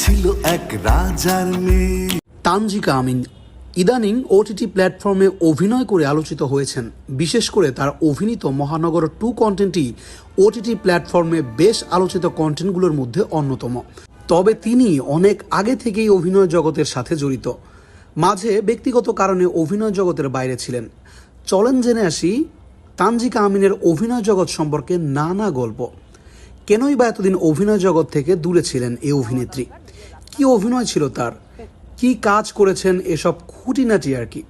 ছিল এক রাজার মেয়ে। তানজিকা আমিন ইদানিং ওটিটি প্ল্যাটফর্মে অভিনয় করে আলোচিত হয়েছেন। বিশেষ করে তার অভিনীত মহানগর টু কন্টেন্টই ওটিটি প্ল্যাটফর্মে বেশ আলোচিত কন্টেন্টগুলোর মধ্যে অন্যতম। তবে তিনি অনেক আগে থেকেই অভিনয় জগতের সাথে জড়িত। মাঝে ব্যক্তিগত কারণে অভিনয় জগতের বাইরে ছিলেন। চলেন জেনে আসি তানজিকা আমিনের অভিনয় জগৎ সম্পর্কে নানা গল্প। কেনই বা এতদিন অভিনয় জগৎ থেকে দূরে ছিলেন এই অভিনেত্রী? কি অভিনয় ছিল তার? কি কাজ করেছেন এসব খুঁটিনাটি আর কি?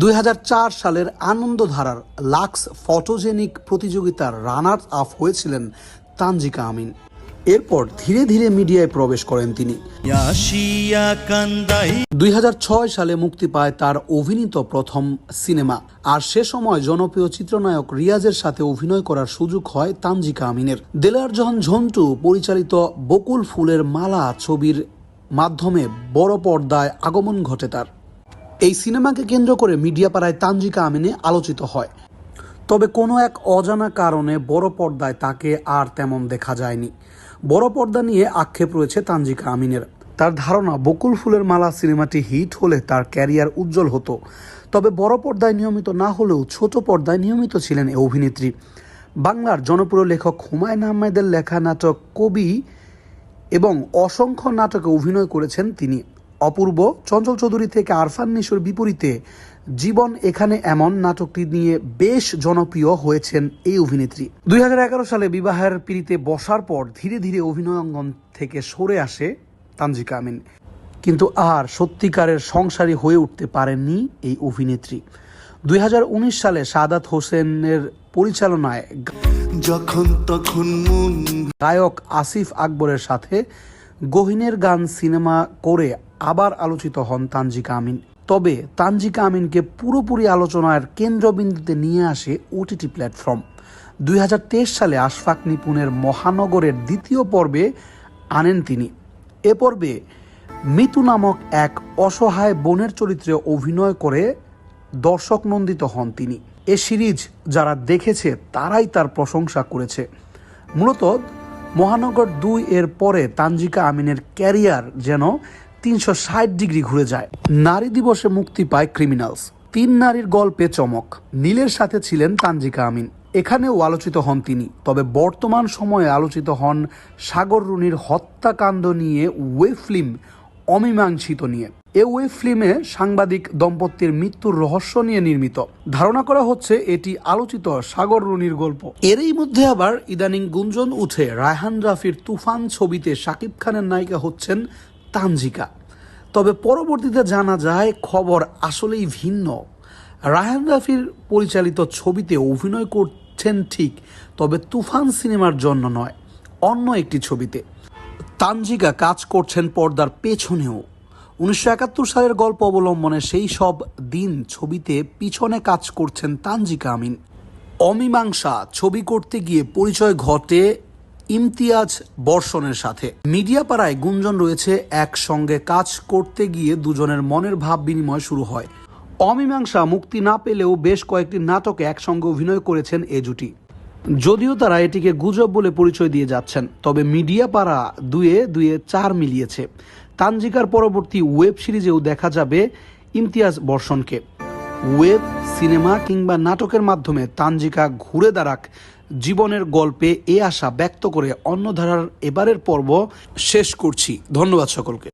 দুই হাজার চার সালের আনন্দধারার লাক্স ফটোজেনিক প্রতিযোগিতার রানার আপ হয়েছিলেন তানজিকা আমিন। এরপর ধীরে ধীরে মিডিয়ায় প্রবেশ করেন তিনি। দুই সালে মুক্তি পায় তার অভিনীত প্রথম সিনেমা। আর সে সময় জনপ্রিয় চিত্রনায়ক রিয়াজের সাথে অভিনয় করার সুযোগ হয় তানজিকা আমিনের। দেলার জাহান ঝন্টু পরিচালিত বকুল ফুলের মালা ছবির মাধ্যমে বড় পর্দায় আগমন ঘটে তার। এই সিনেমাকে কেন্দ্র করে মিডিয়া পাড়ায় তানজিকা আমিনে আলোচিত হয়। তবে কোনো এক অজানা কারণে বড় পর্দায় তাকে আর তেমন দেখা যায়নি। বড় পর্দা নিয়ে আক্ষেপ রয়েছে তানজিকা আমিনের। তার ধারণা, বকুল ফুলের মালা সিনেমাটি হিট হলে তার ক্যারিয়ার উজ্জ্বল হতো। তবে বড় পর্দায় নিয়মিত না হলেও ছোট পর্দায় নিয়মিত ছিলেন এই অভিনেত্রী। বাংলার জনপ্রিয় লেখক হুমায়ুন আহমেদের লেখা নাটক কবি এবং অসংখ্য নাটকে অভিনয় করেছেন তিনি। অপূর্ব, চঞ্চল চৌধুরী থেকে আরফান নিশোর বিপরীতে জীবন এখানে এমন নাটকটি নিয়ে বেশ জনপ্রিয় হয়েছেন এই অভিনেত্রী। দুই হাজার এগারো সালে বিবাহের পিড়িতে বসার পর ধীরে ধীরে অভিনয় অঙ্গন থেকে সরে আসে তানজিকা আমিন। কিন্তু আর সত্যিকারের সংসারী হয়ে উঠতে পারেননি এই অভিনেত্রী। দুই হাজার উনিশ সালে সাদাত হোসেনের পরিচালনায় যখন তখন মন গায়ক আসিফ আকবরের সাথে গহিনের গান সিনেমা করে আবার আলোচিত হন তানজিকা আমিন। তবে তানজিকা আমিনকে পুরোপুরি আলোচনার কেন্দ্রবিন্দুতে নিয়ে আসে ওটিটি প্ল্যাটফর্ম। দুই হাজার তেইশ সালে আশফাক নিপুণের মহানগরের দ্বিতীয় পর্বে আনেন তিনি। এ পর্বে মিতু নামক এক অসহায় বোনের চরিত্রে অভিনয় করে দর্শক নন্দিত হন তিনি। এ সিরিজ যারা দেখেছে, তারাই তার প্রশংসা করেছে। মূলত মহানগর দুই এর পরে তানজিকা আমিনের ক্যারিয়ার যেন তিনশো ষাট ডিগ্রি ঘুরে যায়। নারী দিবসে মুক্তি পায় ক্রিমিনালস। তিন নারীর গল্পে চমক। নীলের সাথে ছিলেন তানজিকা আমিন। এখানেও আলোচিত হন তিনি। তবে বর্তমান সময়ে আলোচিত হন সাগর রুনির হত্যাকাণ্ড নিয়ে ওয়েব ফিল্ম অমীমাংসিত নিয়ে। এ ওয়েব ফিল্মে সাংবাদিক দম্পতির মৃত্যুর রহস্য নিয়ে নির্মিত। ধারণা করা হচ্ছে এটি আলোচিত সাগর রুনির গল্প। এরই মধ্যে আবার ইদানিং গুঞ্জন উঠে রায়হান রাফির তুফান ছবিতে শাকিব খানের নায়িকা হচ্ছেন তানজিকা। তবে পরবর্তীতে জানা যায় খবর আসলেই ভিন্ন। রায়হান রাফির পরিচালিত ছবিতে অভিনয় করছেন ঠিক, তবে তুফান সিনেমার জন্য নয়, অন্য একটি ছবিতে। তানজিকা কাজ করছেন পর্দার পেছনেও। উনিশশো একাত্তর সালের গল্প অবলম্বনে সেই সব দিন ছবিতে পিছনে কাজ করছেন তানজিকা আমিন। অমীমাংসা ছবি করতে গিয়ে পরিচয় ঘটে ইমতিয়াজ বর্ষণের সাথে। মিডিয়া পাড়ায় গুঞ্জন রয়েছে, একসঙ্গে কাজ করতে গিয়ে দুজনের মনের ভাব বিনিময় শুরু হয়। অমীমাংসা মুক্তি না পেলেও বেশ কয়েকটি নাটকে একসঙ্গে অভিনয় করেছেন এ জুটি। যদিও তারা এটিকে গুজব বলে পরিচয় দিয়ে যাচ্ছেন, তবে মিডিয়া পাড়া দুয়ে দুয়ে চার মিলিয়েছে। তানজিকার পরবর্তী ওয়েব সিরিজেও দেখা যাবে ইমতিয়াজ বর্ষণকে। ওয়েব, সিনেমা কিংবা নাটকের মাধ্যমে তানজিকা ঘুরে দাঁড়াক জীবনের গল্পে এ আশা ব্যক্ত করে অন্য ধারার এবারের পর্ব শেষ করছি। ধন্যবাদ সকলকে।